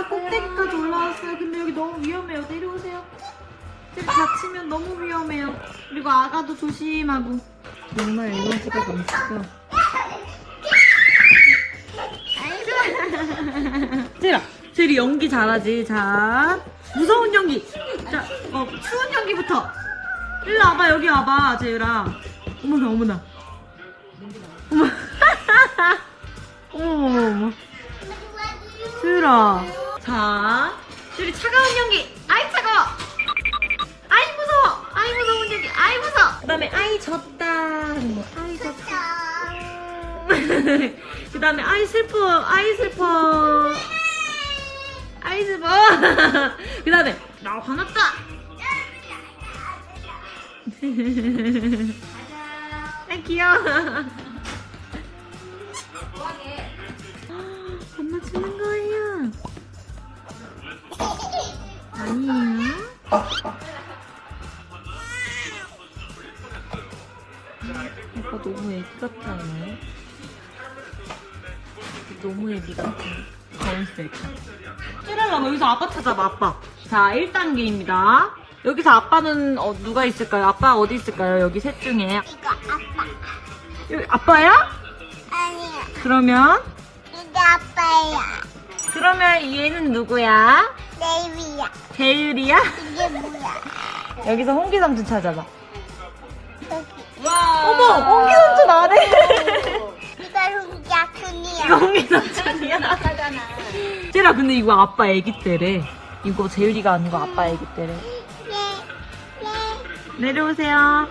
와 꼭대기까지 올라왔어요. 근데 여기 너무 위험해요. 내려오세요. 지금 다치면 너무 위험해요. 그리고 아가도 조심하고. 정말 있어. 아이고. 제라, 제리 연기 잘하지. 자, 무서운 연기. 자, 어, 추운 연기부터. 일로 와봐, 여기 와봐, 제라. 어머나, 어머나. 어머. 어머, 어머, 어머. 제라. 자, 제리 차가운 연기. 아이, 차가워. 아이, 무서워. 아이, 무서운 연기. 아이, 무서워. 그 다음에, 아이, 졌다. 거. 아이, 졌다. 그 다음에 아이 슬퍼 아이 슬퍼 아이 슬퍼 그 다음에 나 화났다 아 귀여워 오빠 너무 애기 같지 않아요? 너무 애기 같아. 거울색. 찌랄라, 여기서 아빠 찾아봐, 아빠. 자, 1단계입니다. 여기서 아빠는 어, 누가 있을까요? 아빠 어디 있을까요? 여기 셋 중에. 이거 아빠. 여기 아빠야? 아니야. 그러면? 이게 아빠야. 그러면 얘는 누구야? 네이비야. 재율이야? 이게 뭐야? 여기서 홍기 삼촌 찾아봐. 여기. 어머, 홍기 삼촌 안 해. 이거 루기야 큰이야. 이거 홍기 삼촌이야. 아빠잖아. 찌라, 근데 이거 아빠 애기 때래. 이거 재율이가 아니고 아빠 애기 때래. 네. 네. 내려오세요.